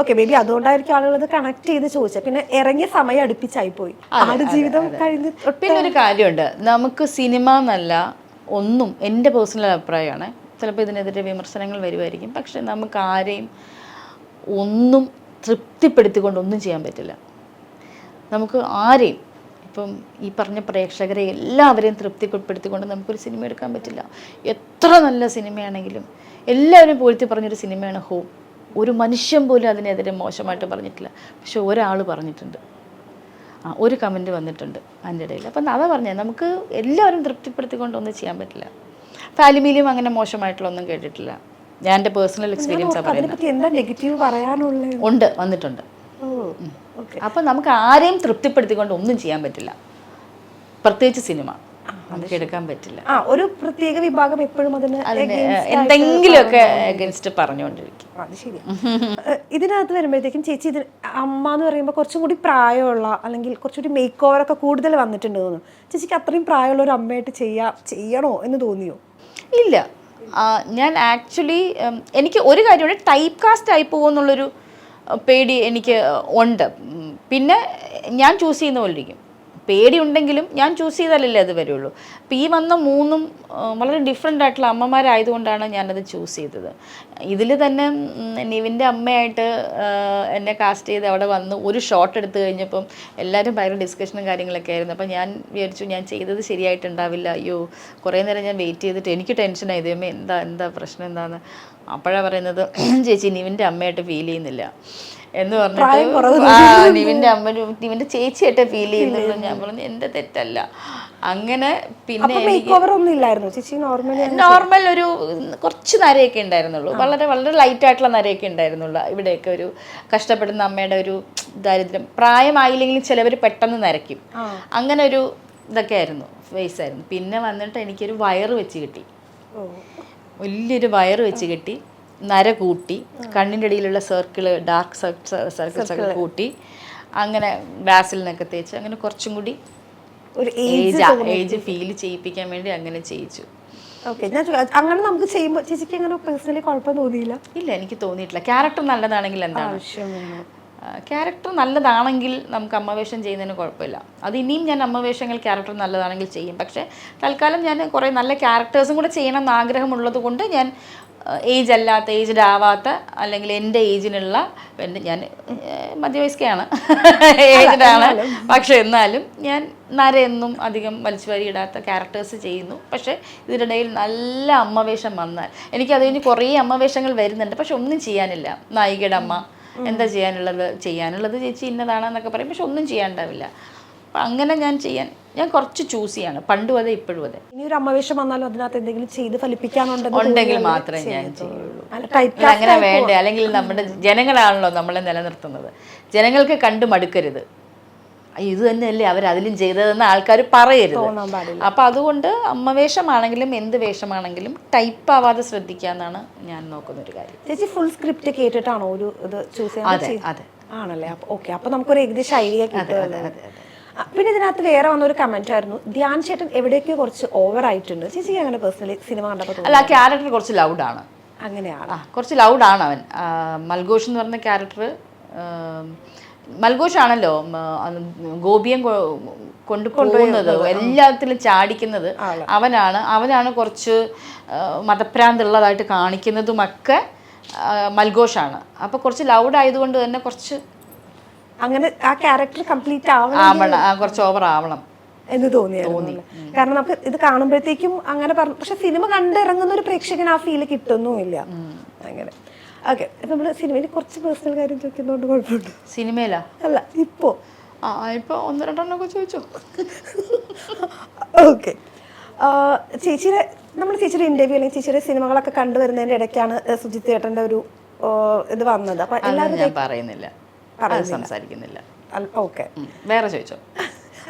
ഓക്കെ ബേബി അതുകൊണ്ടായിരിക്കും ആളുകൾ അത് കണക്ട് ചെയ്ത് ചോദിച്ചത്. പിന്നെ ഇറങ്ങിയ സമയം അടുപ്പിച്ചായി പോയി. ആടുജീവിതം കഴിഞ്ഞ് പിന്നെ ഒരു കാര്യമുണ്ട്. നമുക്ക് സിനിമ എന്നല്ല ഒന്നും എന്റെ പേഴ്സണൽ അഭിപ്രായമാണ്. ചിലപ്പോൾ ഇതിനെതിരെ വിമർശനങ്ങൾ വരുമായിരിക്കും. പക്ഷെ നമുക്ക് ആരെയും ഒന്നും തൃപ്തിപ്പെടുത്തിക്കൊണ്ട് ഒന്നും ചെയ്യാൻ പറ്റില്ല. നമുക്ക് ആരെയും ഇപ്പം ഈ പറഞ്ഞ പ്രേക്ഷകരെ എല്ലാവരെയും തൃപ്തിപ്പെടുത്തിക്കൊണ്ട് നമുക്കൊരു സിനിമ എടുക്കാൻ പറ്റില്ല. എത്ര നല്ല സിനിമയാണെങ്കിലും എല്ലാവരും പൂഴ്ത്തി പറഞ്ഞൊരു സിനിമയാണ് ഹോം ഒരു മനുഷ്യൻ പോലും അതിനെതിരെ മോശമായിട്ട് പറഞ്ഞിട്ടില്ല. പക്ഷെ ഒരാൾ പറഞ്ഞിട്ടുണ്ട്. ആ ഒരു കമന്റ് വന്നിട്ടുണ്ട് അതിന്റെ ഇടയിൽ. അപ്പം അതാ പറഞ്ഞത് നമുക്ക് എല്ലാവരും തൃപ്തിപ്പെടുത്തിക്കൊണ്ട് ഒന്നും ചെയ്യാൻ പറ്റില്ല. ഫാലിമീലിയും അങ്ങനെ മോശമായിട്ടുള്ള ഒന്നും കേട്ടിട്ടില്ല. ഞാൻ എന്റെ പേഴ്സണൽ നെഗറ്റീവ് പറയാനുള്ളത് ഉണ്ട് വന്നിട്ടുണ്ട്. അപ്പം നമുക്ക് ആരെയും തൃപ്തിപ്പെടുത്തിക്കൊണ്ട് ഒന്നും ചെയ്യാൻ പറ്റില്ല. പ്രത്യേകിച്ച് സിനിമ. നമുക്ക് എടുക്കാൻ പറ്റില്ല. ആ ഒരു പ്രത്യേക വിഭാഗം എപ്പോഴും അതിന് എന്തെങ്കിലുമൊക്കെ അഗൻസ്റ്റ് പറഞ്ഞുകൊണ്ടിരിക്കും. അത് ശരി. ഇതിനകത്ത് വരുമ്പോഴത്തേക്കും ചേച്ചി ഇതിന് അമ്മ എന്ന് പറയുമ്പോൾ കുറച്ചും കൂടി പ്രായമുള്ള അല്ലെങ്കിൽ കുറച്ചുകൂടി മേക്ക് ഓവർ ഒക്കെ കൂടുതൽ വന്നിട്ടുണ്ട് തോന്നുന്നു. ചേച്ചിക്ക് അത്രയും പ്രായമുള്ള ഒരു അമ്മയായിട്ട് ചെയ്യാ ചെയ്യണോ എന്ന് തോന്നിയോ? ഇല്ല. ഞാൻ ആക്ച്വലി എനിക്ക് ഒരു കാര്യമുണ്ട്. ടൈപ്പ് കാസ്റ്റ് ആയി പോകുമെന്നുള്ളൊരു അഹ്, പേടി എനിക്ക് ഉണ്ട്. പിന്നെ ഞാൻ ചൂസ് ചെയ്യുന്ന പോലെ ഇരിക്കും പേടി ഉണ്ടെങ്കിലും ഞാൻ ചൂസ് ചെയ്താലല്ലേ അത് വരുള്ളൂ. അപ്പോൾ ഈ വന്ന മൂന്നും വളരെ ഡിഫറെന്റ് ആയിട്ടുള്ള അമ്മമാരായതുകൊണ്ടാണ് ഞാനത് ചൂസ് ചെയ്തത്. ഇതിൽ തന്നെ നിവിന്റെ അമ്മയായിട്ട് എന്നെ കാസ്റ്റ് ചെയ്ത് അവിടെ വന്ന് ഒരു ഷോട്ട് എടുത്തു കഴിഞ്ഞപ്പം എല്ലാവരും ഭയങ്കര ഡിസ്കഷനും കാര്യങ്ങളൊക്കെ ആയിരുന്നു. അപ്പം ഞാൻ വിചാരിച്ചു ഞാൻ ചെയ്തത് ശരിയായിട്ടുണ്ടാവില്ല. അയ്യോ കുറേ നേരം ഞാൻ വെയിറ്റ് ചെയ്തിട്ട് എനിക്ക് ടെൻഷനായി ദൈവമേ എന്താ എന്താ പ്രശ്നം എന്താണെന്ന് അപ്പോഴാണ് പറയുന്നത് ചേച്ചി നിവിന്റെ അമ്മയായിട്ട് ഫീൽ ചെയ്യുന്നില്ല. എന്ന് പറഞ്ഞിട്ട് ആ നിവിന്റെ അമ്മ നിവിന്റെ ചേച്ചിയായിട്ട് ഫീൽ ചെയ്യുന്നുള്ളൂ ഞാൻ പറഞ്ഞു എന്റെ തെറ്റല്ല. അങ്ങനെ പിന്നെ നോർമൽ ഒരു കുറച്ച് നരയൊക്കെ ഉണ്ടായിരുന്നുള്ളൂ. വളരെ വളരെ ലൈറ്റ് ആയിട്ടുള്ള നരയൊക്കെ ഉണ്ടായിരുന്നുള്ളൂ. ഇവിടെയൊക്കെ ഒരു കഷ്ടപ്പെടുന്ന അമ്മയുടെ ഒരു ദാരിദ്ര്യം. പ്രായമായില്ലെങ്കിലും ചിലവർ പെട്ടെന്ന് നരയ്ക്കും. അങ്ങനെ ഒരു ഇതൊക്കെ ആയിരുന്നു. ഫേസ് ആയിരുന്നു. പിന്നെ വന്നിട്ട് എനിക്കൊരു വയറ് വെച്ച് കിട്ടി. വലിയൊരു വയറ് വെച്ച് കെട്ടി. നര കൂട്ടി കണ്ണിന്റെ ഇടയിലുള്ള സർക്കിൾ ഡാർക്ക് സർക്കിൾസ് ഒക്കെ കൂട്ടി അങ്ങനെ ബാസിലിനൊക്കെ തേച്ച് അങ്ങനെ കുറച്ചും കൂടി ഒരു ഏജ് ഏജ് ഫീൽ ചെയ്യിപ്പിക്കാൻ വേണ്ടി അങ്ങനെ ചെയ്യിച്ചു. ഓക്കെ ഞാൻ അങ്ങനെ നമുക്ക് ചെയ്യുമ്പോൾ ചേച്ചിക്ക് അങ്ങനെ പേഴ്സണലി കുഴപ്പം തോന്നിയില്ല? ഇല്ല എനിക്ക് തോന്നിയിട്ടില്ല. ക്യാരക്ടർ നല്ലതാണെങ്കിൽ എന്താണ്? ക്യാരക്ടർ നല്ലതാണെങ്കിൽ നമുക്ക് അമ്മവേഷം ചെയ്യുന്നതിന് കുഴപ്പമില്ല. അത് ഇനിയും ഞാൻ അമ്മവേഷങ്ങൾ ക്യാരക്ടർ നല്ലതാണെങ്കിൽ ചെയ്യും. പക്ഷേ തൽക്കാലം ഞാൻ കുറേ നല്ല ക്യാരക്ടേഴ്സും കൂടെ ചെയ്യണം എന്ന് ആഗ്രഹമുള്ളത് കൊണ്ട് ഞാൻ ഏജ് അല്ലാത്ത ഏജ്ഡ് ആവാത്ത അല്ലെങ്കിൽ എന്റെ ഏജിനുള്ള എന്റെ ഞാൻ മധ്യവയസ്കയാണ്. ഏജ്ഡ് ആണ്. പക്ഷെ എന്നാലും ഞാൻ നരയെന്നും അധികം വലിച്ചുവാരി ഇടാത്ത ക്യാരക്ടേഴ്സ് ചെയ്യുന്നു. പക്ഷേ ഇതിനിടയിൽ നല്ല അമ്മവേഷം വന്നാൽ എനിക്ക് അത് കഴിഞ്ഞ് കുറേ അമ്മവേഷങ്ങൾ വരുന്നുണ്ട്. പക്ഷെ ഒന്നും ചെയ്യാനില്ല. നായികയുടെ അമ്മ എന്താ ചെയ്യാനുള്ളത്? ചെയ്യാനുള്ളത് ചേച്ചി ഇന്നതാണെന്നൊക്കെ പറയും. പക്ഷെ ഒന്നും ചെയ്യാണ്ടാവില്ല അപ്പം അങ്ങനെ ഞാൻ ചെയ്യാൻ ഞാൻ കുറച്ച് ചൂസ് ചെയ്യാണ്. പണ്ടും അതെ ഇപ്പോഴും അതെ. ഇനി ഒരു അമ്മവേഷം വന്നാലും അതിനകത്ത് എന്തെങ്കിലും ചെയ്ത് ഫലിപ്പിക്കാനുണ്ടെങ്കിൽ ഉണ്ടെങ്കിൽ മാത്രമേ ഞാൻ ചെയ്യുള്ളൂ. അങ്ങനെ വേണ്ട? അല്ലെങ്കിൽ നമ്മുടെ ജനങ്ങളാണല്ലോ നമ്മളെ നിലനിർത്തുന്നത്. ജനങ്ങൾക്ക് കണ്ടു മടുക്കരുത്. ഇത് തന്നെയല്ലേ അവർ അതിലും ചെയ്തതെന്ന് ആൾക്കാർ പറയരുത്. അപ്പം അതുകൊണ്ട് അമ്മവേഷമാണെങ്കിലും എന്ത് വേഷമാണെങ്കിലും ടൈപ്പ് ആവാതെ ശ്രദ്ധിക്കാന്നാണ് ഞാൻ നോക്കുന്ന ഒരു കാര്യം. ചേച്ചി ഫുൾ സ്ക്രിപ്റ്റ് കേട്ടിട്ടാണോ ഒരു ഇത് ചൂസ് അതെ ചെയ്യാൻ അതെ. ആണല്ലേ? ഓക്കെ അപ്പൊ നമുക്കൊരു ഏകദേശം ഐഡിയ കിട്ടും പിന്നെ ഇതിനകത്ത് വേറെ വന്ന ഒരു കമന്റ് ആയിരുന്നു. ധ്യാൻ ചേട്ടൻ എവിടെയൊക്കെ കുറച്ച് ഓവർ ആയിട്ടുണ്ട്. ചേച്ചിക്ക് അങ്ങനെ പേഴ്സണലി സിനിമ കണ്ടപ്പോൾ അല്ല ക്യാരക്ടർ കുറച്ച് ലൗഡാണ് അങ്ങനെയാണ്. കുറച്ച് ലൗഡാണ് അവൻ. മൽഘോഷ് എന്ന് പറഞ്ഞ ക്യാരക്ടർ മൽഘോഷ് ആണല്ലോ ഉം, ആ, ഗോപിയം കൊണ്ടു കൊണ്ട് പോകുന്നത് എല്ലാത്തിലും ചാടിക്കുന്നത് അവനാണ്. അവനാണ് കുറച്ച് മതഭ്രാന്തുള്ളതായിട്ട് കാണിക്കുന്നതുമൊക്കെ മൽഘോഷാണ്. അപ്പോൾ കുറച്ച് ലൗഡ് ആയതുകൊണ്ട് തന്നെ കുറച്ച് അങ്ങനെ ആ ക്യാരക്ടർ കംപ്ലീറ്റ് ആവണം കുറച്ച് ഓവർ ആവണം. എന്ന് തോന്നിയായിരുന്നു? കാരണം നമുക്ക് ഇത് കാണുമ്പോഴത്തേക്കും അങ്ങനെ പറഞ്ഞു പക്ഷെ സിനിമ കണ്ടിറങ്ങുന്ന ഒരു പ്രേക്ഷകന് ആ ഫീൽ കിട്ടുന്നുമില്ല. അങ്ങനെ. ഓക്കെ നമ്മൾ സിനിമയിൽ കുറച്ച് പേഴ്സണൽ കാര്യം ചോദിക്കുന്നതുകൊണ്ട് കുഴപ്പമുണ്ട് സിനിമയിലാ? അല്ല ഇപ്പോ? ആ ഇപ്പോൾ ഒന്ന് രണ്ടെണ്ണമൊക്കെ ചോദിച്ചോ. ഓക്കെ ചേച്ചിയുടെ നമ്മൾ ചേച്ചിയുടെ ഇന്റർവ്യൂ അല്ലെങ്കിൽ ചേച്ചിയുടെ സിനിമകളൊക്കെ കണ്ടുവരുന്നതിന്റെ ഇടയ്ക്കാണ് സുജിത് ചേട്ടന്റെ ഒരു ഇത് വന്നത്. അപ്പൊ എല്ലാവരും പറയുന്നില്ല. സംസാരിക്കുന്നില്ല. ഓക്കെ. വേറെ ചോദിച്ചോ?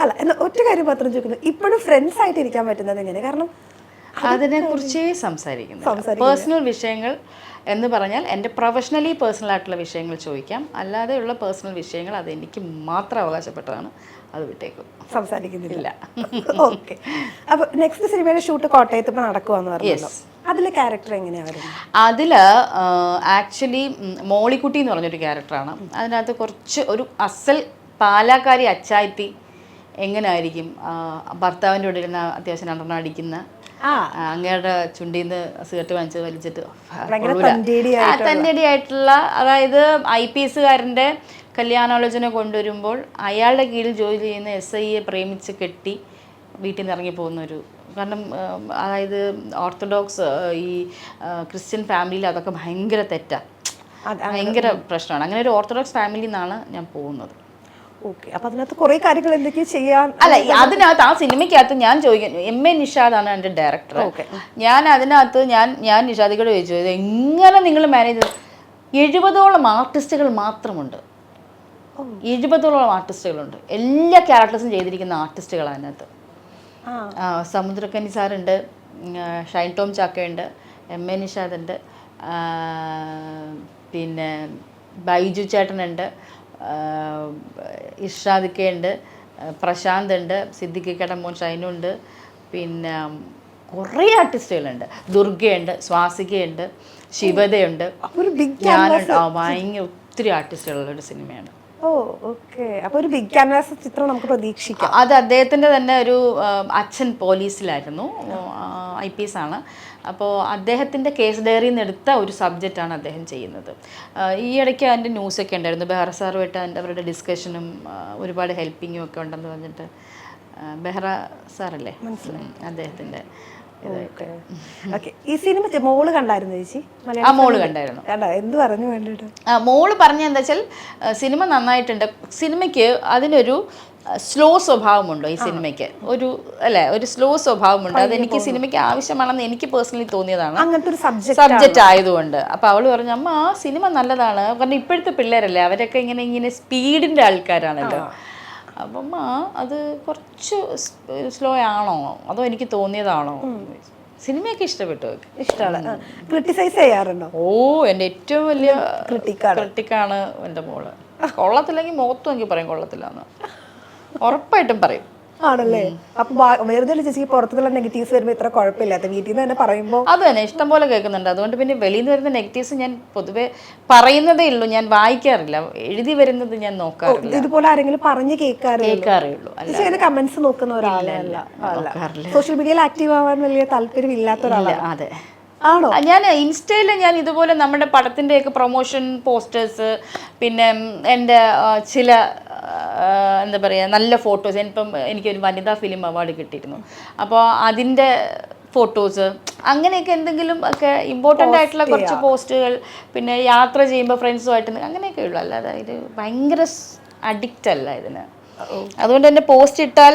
അല്ല എന്നാ ഒറ്റ കാര്യം മാത്രം ചോദിക്കുന്നു. ഇപ്പോഴും ഫ്രണ്ട്സ് ആയിട്ട് ഇരിക്കാൻ പറ്റുന്നത് എങ്ങനെ കാരണം അതിനെക്കുറിച്ചേ സംസാരിക്കുന്നു പേഴ്സണൽ വിഷയങ്ങൾ എന്ന് പറഞ്ഞാൽ എന്റെ പ്രൊഫഷണലി പേഴ്സണൽ ആയിട്ടുള്ള വിഷയങ്ങൾ ചോദിക്കാം. അല്ലാതെയുള്ള പേഴ്സണൽ വിഷയങ്ങൾ അത് എനിക്ക് മാത്രം അവകാശപ്പെട്ടതാണ്. അത് വിട്ടേക്കും. സംസാരിക്കുന്നില്ല. ഓക്കെ. അപ്പൊ നെക്സ്റ്റ് സിനിമയുടെ ഷൂട്ട് കോട്ടയത്ത് ഇപ്പോൾ നടക്കുവാന്ന് പറഞ്ഞു. അതിലെ ക്യാരക്ടർ എങ്ങനെയാ വരുന്നത്? അതിൽ ആക്ച്വലി മോളിക്കുട്ടി എന്ന് പറഞ്ഞൊരു ക്യാരക്ടറാണ് അതിനകത്ത് കുറച്ച് ഒരു അസൽ പാലാക്കാരി അച്ചായത്തി എങ്ങനെയായിരിക്കും ആയിരിക്കും ഭർത്താവിന്റെ കൂടെ ഇരുന്ന അത്യാവശ്യം രണ്ടെണ്ണം അടിക്കുന്ന അങ്ങയുടെ ചുണ്ടിൽ നിന്ന് സിഗരറ്റ് വാങ്ങിച്ച് വലിച്ചിട്ട് തന്റേടി ആയിട്ടുള്ള. അതായത് ഐ പി എസുകാരന്റെ കല്യാണാലോചന കൊണ്ടുവരുമ്പോൾ അയാളുടെ കീഴിൽ ജോലി ചെയ്യുന്ന എസ് ഐയെ പ്രേമിച്ച് കെട്ടി വീട്ടിൽ നിന്ന് ഇറങ്ങി പോകുന്ന ഒരു കാരണം അതായത് ഓർത്തഡോക്സ് ഈ ക്രിസ്ത്യൻ ഫാമിലിയിൽ അതൊക്കെ ഭയങ്കര തെറ്റാണ് ഭയങ്കര പ്രശ്നമാണ്. അങ്ങനെ ഒരു ഓർത്തഡോക്സ് ഫാമിലിയിൽ നിന്നാണ് ഞാൻ പോകുന്നത്. ഓക്കെ. അപ്പൊ അതിനകത്ത് കുറെ കാര്യങ്ങൾ എന്തൊക്കെയോ ചെയ്യാൻ അല്ല അതിനകത്ത് ആ സിനിമയ്ക്കകത്ത് ഞാൻ ചോദിക്കുന്നു എം എ നിഷാദാണ് എന്റെ ഡയറക്ടർ. ഞാൻ അതിനകത്ത് ഞാൻ ഞാൻ നിഷാദിക്കോട് ചോദിച്ചു എങ്ങനെ നിങ്ങൾ മാനേജ് ചെയ്തു എഴുപതോളം ആർട്ടിസ്റ്റുകൾ മാത്രമുണ്ട്. എഴുപതോളം ആർട്ടിസ്റ്റുകളുണ്ട്. എല്ലാ ക്യാരക്ടേഴ്സും ചെയ്തിരിക്കുന്ന ആർട്ടിസ്റ്റുകളാണ് അതിനകത്ത്. സമുദ്രക്കനി സാറുണ്ട് ഷൈൻ ടോം ചാക്കയുണ്ട് എം എ നിഷാദുണ്ട് പിന്നെ ബൈജു ചേട്ടനുണ്ട് ഇർഷാദ് കെ ഉണ്ട് പ്രശാന്ത് ഉണ്ട് സിദ്ദിഖിക്കയുടെ മോൻ ഷൈനുണ്ട് പിന്നെ കുറേ ആർട്ടിസ്റ്റുകളുണ്ട്. ദുർഗയുണ്ട് സ്വാസികയുണ്ട് ശിവതയുണ്ട്. ഭയങ്കര ഒത്തിരി ആർട്ടിസ്റ്റുകളുള്ള ഒരു സിനിമയാണ്. Oh okay. അപ്പൊ ഒരു ബിഗ് ക്യാൻവാസ് ചിത്രം നമുക്ക് പ്രതീക്ഷിക്കാം. അത് അദ്ദേഹത്തിന്റെ തന്നെ ഒരു അച്ഛൻ പോലീസിലായിരുന്നു. ഐ പി എസ് ആണ്. അപ്പോൾ അദ്ദേഹത്തിന്റെ കേസ് ഡയറിയിൽ നിന്ന് എടുത്ത ഒരു സബ്ജക്റ്റാണ് അദ്ദേഹം ചെയ്യുന്നത്. ഈ ഇടയ്ക്ക് അതിന്റെ ന്യൂസൊക്കെ ഉണ്ടായിരുന്നു. ബെഹ്റ സാറുമായിട്ട് അതിന്റെ അവരുടെ ഡിസ്കഷനും ഒരുപാട് ഹെൽപ്പിങ്ങും ഒക്കെ ഉണ്ടെന്ന് പറഞ്ഞിട്ട് ബെഹ്റ സാറല്ലേ? മനസ്സിലായി. അദ്ദേഹത്തിന്റെ ഈ സിനിമ മോൾ കണ്ടായിരുന്നു ചേച്ചി? ആ മോൾ കണ്ടായിരുന്നു. എന്ത് പറഞ്ഞു വേണ്ടിട്ട്? ആ, മോൾ പറഞ്ഞ എന്താ വെച്ചാൽ സിനിമ നന്നായിട്ടുണ്ട്. സിനിമയ്ക്ക് അതിനൊരു സ്ലോ സ്വഭാവമുണ്ടോ ഈ സിനിമയ്ക്ക്? ഒരു അല്ലെ? ഒരു സ്ലോ സ്വഭാവമുണ്ട്. അതെനിക്ക് സിനിമയ്ക്ക് ആവശ്യമാണെന്ന് എനിക്ക് പേഴ്സണലി തോന്നിയതാണ്. അങ്ങനത്തെ ഒരു സബ്ജക്റ്റ് ആയതുകൊണ്ട്. അപ്പോൾ അവൾ പറഞ്ഞു അമ്മ ആ സിനിമ നല്ലതാണ്. കാരണം ഇപ്പോഴത്തെ പിള്ളേരല്ലേ അവരൊക്കെ ഇങ്ങനെ ഇങ്ങനെ സ്പീഡിന്റെ ആൾക്കാരാണല്ലോ. അപ്പം ആ അത് കുറച്ച് സ്ലോ ആണോ? അതോ എനിക്ക് തോന്നിയതാണോ? സിനിമയൊക്കെ ഇഷ്ടപ്പെട്ടു. ഇഷ്ടമാണ്. ക്രിട്ടിസൈസ് ചെയ്യാറുണ്ടോ? ഓ എന്റെ ഏറ്റവും വലിയ ക്രിട്ടിക്കാണ്. ക്രിട്ടിക്കാണ് എന്റെ മോൾ. കൊള്ളത്തില്ലെങ്കിൽ മുഖത്തും എനിക്ക് പറയും കൊള്ളത്തില്ല എന്ന് ഉറപ്പായിട്ടും പറയും. ആണല്ലേ? അപ്പൊ ബാ- വെറുതെ അല്ല ചേച്ചിക്ക് പുറത്തുള്ള നെഗറ്റീവ്സ് വരുമ്പോ ഇത്ര കുഴപ്പമില്ലാത്ത വീട്ടിൽ നിന്ന് തന്നെ പറയുമ്പോ അത് തന്നെ ഇഷ്ടം പോലെ കേൾക്കുന്നുണ്ട്. അതുകൊണ്ട് പിന്നെ വെളിയിൽ നിന്ന് വരുന്ന നെഗറ്റീവ്സ് ഞാൻ പൊതുവെ പറയുന്നതേ ഉള്ളൂ. ഞാൻ വായിക്കാറില്ല. എഴുതി വരുന്നത് ഞാൻ നോക്കാറില്ല. ഇതുപോലെ ആരെങ്കിലും പറഞ്ഞു കേൾക്കാറേ ഉള്ളൂ അല്ല ചേച്ചി അങ്ങനെ കമന്റ്സ് നോക്കുന്ന ഒരാളല്ല? സോഷ്യൽ മീഡിയയിൽ ആക്റ്റീവ് ആവാൻ വലിയ താല്പര്യം ഇല്ലാത്ത ഒരാളാണ്. അതെ. ആണോ? ഞാൻ ഇൻസ്റ്റയിൽ ഞാൻ ഇതുപോലെ നമ്മുടെ പടത്തിന്റെയൊക്കെ പ്രൊമോഷൻ പോസ്റ്റേഴ്സ് പിന്നെ എന്റെ ചില എന്താ പറയുക നല്ല ഫോട്ടോസ് ഇപ്പം എനിക്കൊരു വനിതാ ഫിലിം അവാർഡ് കിട്ടിയിരുന്നു. അപ്പോൾ അതിന്റെ ഫോട്ടോസ് അങ്ങനെയൊക്കെ എന്തെങ്കിലും ഒക്കെ ഇമ്പോർട്ടന്റ് ആയിട്ടുള്ള കുറച്ച് പോസ്റ്റുകൾ പിന്നെ യാത്ര ചെയ്യുമ്പോൾ ഫ്രണ്ട്സുമായിട്ട് അങ്ങനെയൊക്കെ ഉള്ളു. അല്ലാതെ ഇത് ഭയങ്കര അഡിക്റ്റ് അല്ല ഇതിന്. അതുകൊണ്ട് തന്നെ പോസ്റ്റ് ഇട്ടാൽ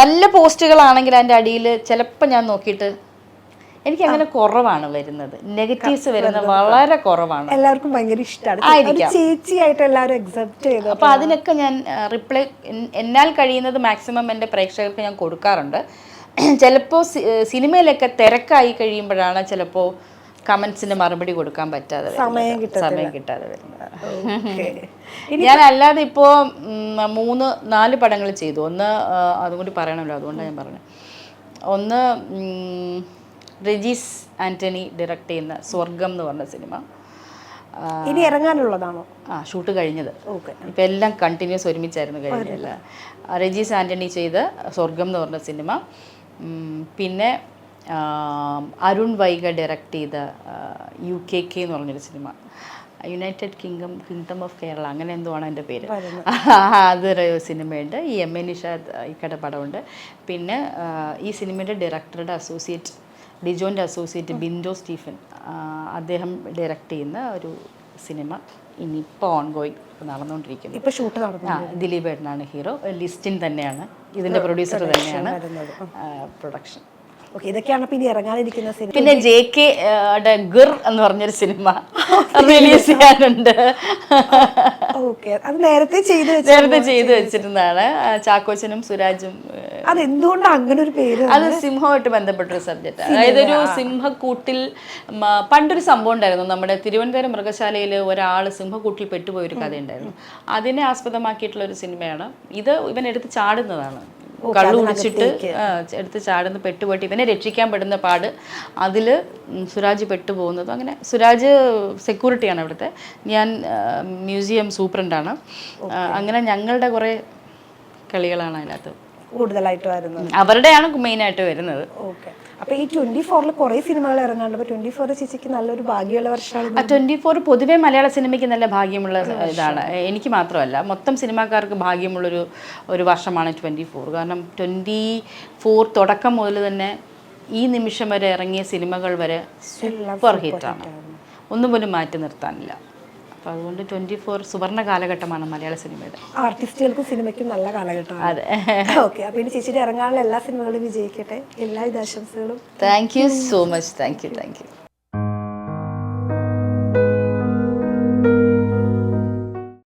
നല്ല പോസ്റ്റുകളാണെങ്കിൽ അതിന്റെ അടിയിൽ ചിലപ്പോൾ ഞാൻ നോക്കിയിട്ട് എനിക്ക് അങ്ങനെ കുറവാണ് വരുന്നത്. നെഗറ്റീവ്സ് വരുന്നത് വളരെ കുറവാണ്. എല്ലാവർക്കും ഭയങ്കര ഇഷ്ടമാണ് ചേച്ചിയായിട്ട് എല്ലാവരും അക്സെപ്റ്റ് ചെയ്തു അപ്പോൾ അതിനൊക്കെ ഞാൻ റിപ്ലൈ എന്നാൽ കഴിയുന്നത് മാക്സിമം എന്റെ പ്രേക്ഷകർക്ക് ഞാൻ കൊടുക്കാറുണ്ട്. ചിലപ്പോ സിനിമയിലൊക്കെ തിരക്കായി കഴിയുമ്പോഴാണ് ചിലപ്പോ കമന്റ്സിന് മറുപടി കൊടുക്കാൻ പറ്റാതെ സമയം കിട്ടാതെ വരുന്നത്. ഞാൻ അല്ലാതെ ഇപ്പോ മൂന്ന് നാല് പടങ്ങൾ ചെയ്തു. ഒന്ന് അതുകൊണ്ട് പറയണമല്ലോ അതുകൊണ്ടാണ് ഞാൻ പറഞ്ഞത്. ഒന്ന് റെജീസ് ആന്റണി ഡയറക്റ്റ് ചെയ്യുന്ന സ്വർഗം എന്ന് പറഞ്ഞ സിനിമ. ഇനി ഇറങ്ങാനുള്ളതാണോ? ആ ഷൂട്ട് കഴിഞ്ഞത്. ഓക്കെ. ഇപ്പം എല്ലാം കണ്ടിന്യൂസ് ഒരുമിച്ചായിരുന്നു കഴിഞ്ഞില്ല രജീസ് ആന്റണി ചെയ്ത സ്വർഗം എന്ന് പറഞ്ഞ സിനിമ. പിന്നെ അരുൺ വൈഗ ഡയറക്റ്റ് ചെയ്ത യു കെ കെ എന്ന് പറഞ്ഞൊരു cinema. United Kingdom Kingdom of Kerala അങ്ങനെ എന്തോ ആണ് എന്റെ പേര്. അതൊരു സിനിമയുണ്ട്. ഈ എം എ നിഷാദ് ഇക്കട പടമുണ്ട്. പിന്നെ ഈ സിനിമയുടെ ഡയറക്ടറുടെ അസോസിയേറ്റ് ഡിജോന്റെ അസോസിയേറ്റ് ബിൻഡോ സ്റ്റീഫൻ അദ്ദേഹം ഡയറക്റ്റ് ചെയ്യുന്ന ഒരു സിനിമ ഇനിയിപ്പോൾ ഓൺഗോയിങ് ഗോയിങ് നടന്നുകൊണ്ടിരിക്കുന്നത് ഇപ്പോൾ ഷൂട്ട് നടന്നു ദിലീപ് ഏട്ടനാണ് ഹീറോ. ലിസ്റ്റിൻ തന്നെയാണ്. ഇതിന്റെ പ്രൊഡ്യൂസർ തന്നെയാണ്. പ്രൊഡക്ഷൻ ഓക്കെ ഇതൊക്കെയാണ് ഇനി ഇറങ്ങാനിരിക്കുന്ന സിനിമ. പിന്നെ ജെ കെ ഗിർ എന്ന് പറഞ്ഞൊരു സിനിമ റിലീസ് ചെയ്യാനുണ്ട്. ഓക്കെ അത് നേരത്തെ ചെയ്ത് നേരത്തെ ചെയ്തു വെച്ചിരുന്നതാണ്. ചാക്കോച്ചനും സുരാജും അങ്ങനെ ഒരു പേര് അത് സിംഹമായിട്ട് ബന്ധപ്പെട്ടൊരു സബ്ജക്റ്റ് അതായത് ഒരു സിംഹക്കൂട്ടിൽ പണ്ടൊരു സംഭവം ഉണ്ടായിരുന്നു. നമ്മുടെ തിരുവനന്തപുരം മൃഗശാലയിൽ ഒരാൾ സിംഹക്കൂട്ടിൽ പെട്ടുപോയ ഒരു കഥയുണ്ടായിരുന്നു. അതിനെ ആസ്പദമാക്കിയിട്ടുള്ള ഒരു സിനിമയാണ്. ഇത് ഇവൻ എടുത്ത് ചാടുന്നതാണ്. കള്ളു കുടിച്ചിട്ട് എടുത്ത് ചാടുന്ന പെട്ടുപോയിട്ട് ഇവനെ രക്ഷിക്കാൻ പെടുന്ന പാട് അതിൽ സുരാജ് പെട്ടുപോകുന്നതും അങ്ങനെ. സുരാജ് സെക്യൂരിറ്റിയാണ് അവിടുത്തെ. ഞാൻ മ്യൂസിയം സൂപ്രണ്ടാണ്. അങ്ങനെ ഞങ്ങളുടെ കുറേ കളികളാണ് അതിനകത്ത്. കൂടുതലായിട്ട് വരുന്നത്. അവരുടെയാണ് മെയിൻ ആയിട്ട് വരുന്നത്. ഓക്കെ. അപ്പൊ ഈ ട്വന്റി ഫോറിൽ കുറെ സിനിമകൾ ഇറങ്ങാണ്ട് അപ്പൊ ട്വന്റി ഫോർ ചേച്ചിക്ക് നല്ലൊരു ഭാഗ്യമുള്ള വർഷമാണ് ട്വന്റി ഫോർ പൊതുവേ മലയാള സിനിമയ്ക്ക് നല്ല ഭാഗ്യമുള്ള ഇതാണ്. എനിക്ക് മാത്രമല്ല മൊത്തം സിനിമാക്കാർക്ക് ഭാഗ്യമുള്ളൊരു ഒരു വർഷമാണ് ട്വന്റി ഫോർ കാരണം ട്വന്റി ഫോർ തുടക്കം മുതൽ തന്നെ ഈ നിമിഷം വരെ ഇറങ്ങിയ സിനിമകൾ വരെ സൂപ്പർ ഹിറ്റാണ്. ഒന്നും പോലും മാറ്റി നിർത്താനില്ല. അപ്പോൾ അതുകൊണ്ട് ട്വന്റി ഫോർ സുവർണ കാലഘട്ടമാണ് മലയാള സിനിമയുടെ ആർട്ടിസ്റ്റുകൾക്കും സിനിമയ്ക്കും നല്ല കാലഘട്ടമാണ്. അതെ. ഓക്കെ അപ്പോൾ ഇനി ചേച്ചിയുടെ ഇറങ്ങാനുള്ള എല്ലാ സിനിമകളും വിജയിക്കട്ടെ. എല്ലാവിധ ആശംസകളും. Thank you so much thank you thank you